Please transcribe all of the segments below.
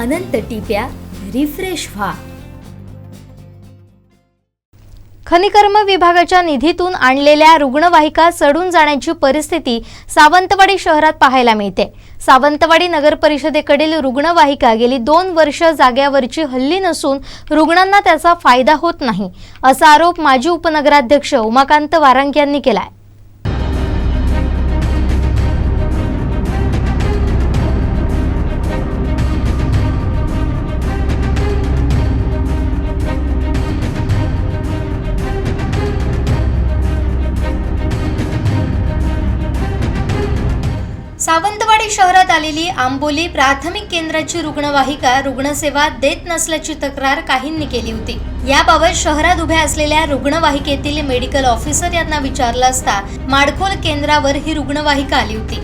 अनंत टिप्या refresh व्हा. खनिकर्म विभागाच्या निधीतून आणलेल्या रुग्णवाहिका सडून जाण्याची परिस्थिती सावंतवाडी शहरात पाहायला मिळते. सावंतवाडी नगर परिषदेकडील रुग्णवाहिका गेली दोन वर्ष जाग्यावरची हल्ली नसून रुग्णांना त्याचा फायदा होत नाही असा आरोप माजी उपनगराध्यक्ष उमाकांत वारंग यांनी केलाय. सावंतवाडी शहरात आलेली आंबोली प्राथमिक केंद्राची रुग्णवाहिका रुग्णसेवा देत नसल्याची तक्रार काहींनी केली होती. याबाबत शहरात उभ्या असलेल्या रुग्णवाहिकेतील मेडिकल ऑफिसर यांना विचारलं असता माडखोल केंद्रावर ही रुग्णवाहिका आली होती.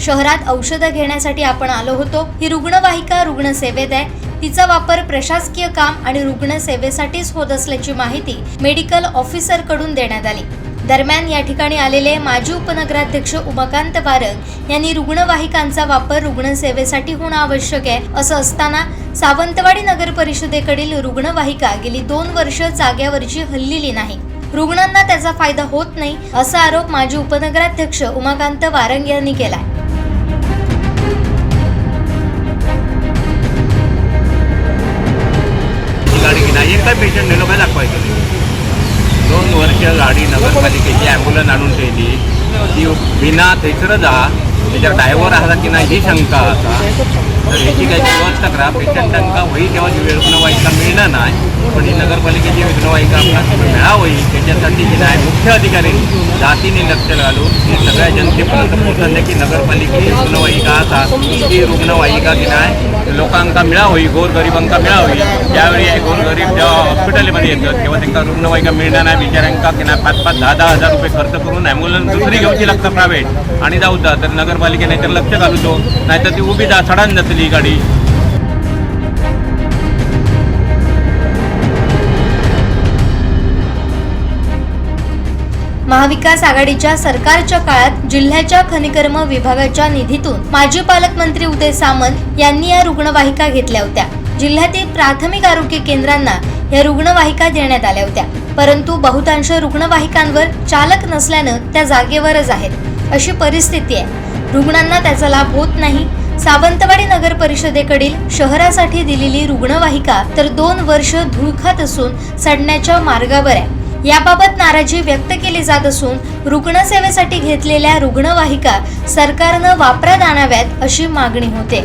शहरात औषधं घेण्यासाठी आपण आलो होतो. ही रुग्णवाहिका रुग्णसेवेत आहे. तिचा वापर प्रशासकीय काम आणि रुग्णसेवेसाठीच होत असल्याची माहिती मेडिकल ऑफिसरकडून देण्यात आली. दरम्यान या ठिकाणी आलेले माजी उपनगराध्यक्ष उमाकांत वारक यांनी रुग्णवाहिकांचा वापर रुग्णसेवेसाठी होणं आवश्यक आहे. असं असताना सावंतवाडी नगर परिषदेकडील रुग्णवाहिका गेली दोन वर्ष जाग्यावरची हल्लेली नाही. रुग्णांना त्याचा फायदा होत नाही असा आरोप माजी उपनगराध्यक्ष उमाकांत वारंग यांनी केलाय. ही गाडी घेणार पेशंट नेलो काय दाखवायचं. वर्ष गाडी नगरपालिकेची ॲम्ब्युलन्स आणून ठेवली. ती बिना थंयसरच आहा त्याच्यावर ड्रायव्हर आसा की नाही ही शंका आता. तर ह्याची काही व्यवस्था करा. पेशंटांका होई तेव्हा ती रुग्णवाहिका मिळणार नाही पण ही नगरपालिकेची रुग्णवाहिका आपणास मिळावी त्याच्यासाठी की नाही मुख्य अधिकारी जातीने लक्ष घालून ही सगळ्या जनतेपर्यंत पोहोचले की नगरपालिकेची रुग्णवाहिका असा ती रुग्णवाहिका की नाही लोकांका मिळावी गोरगरिबांका मिळावी ज्यावेळी गोर गोरगरीब जेव्हा हॉस्पिटलमध्ये येतात तेव्हा त्यांना रुग्णवाहिका मिळणार नाही बिचाऱ्यांका की नाही पाच पाच दहा दहा हजार रुपये खर्च करून ॲम्ब्युलन्स दुसरी घेऊची लागतं प्रायव्हेट. आणि जाऊ द्या तर नगरपालिकेने तर लक्ष घालतो नाहीतर ती उभी जा सडान जातली गाडी. महाविकास आघाडीच्या सरकारच्या काळात जिल्ह्याच्या खनिकर्म विभागाच्या निधीतून माजी पालकमंत्री उदय सामंत यांनी या रुग्णवाहिका घेतल्या होत्या. जिल्ह्यातील प्राथमिक आरोग्य केंद्रांना या रुग्णवाहिका देण्यात आल्या होत्या. परंतु बहुतांश रुग्णवाहिकांवर चालक नसल्यानं त्या जागेवरच आहेत. अशी परिस्थिती आहे. रुग्णांना त्याचा लाभ होत नाही. सावंतवाडी नगर परिषदेकडील शहरासाठी दिलेली रुग्णवाहिका तर दोन वर्ष धुळखात असून सडण्याच्या मार्गावर आहे. याबाबत नाराजी व्यक्त केली जात असून रुग्णसेवेसाठी घेतलेल्या रुग्णवाहिका सरकारनं वापरात आणाव्यात अशी मागणी होते.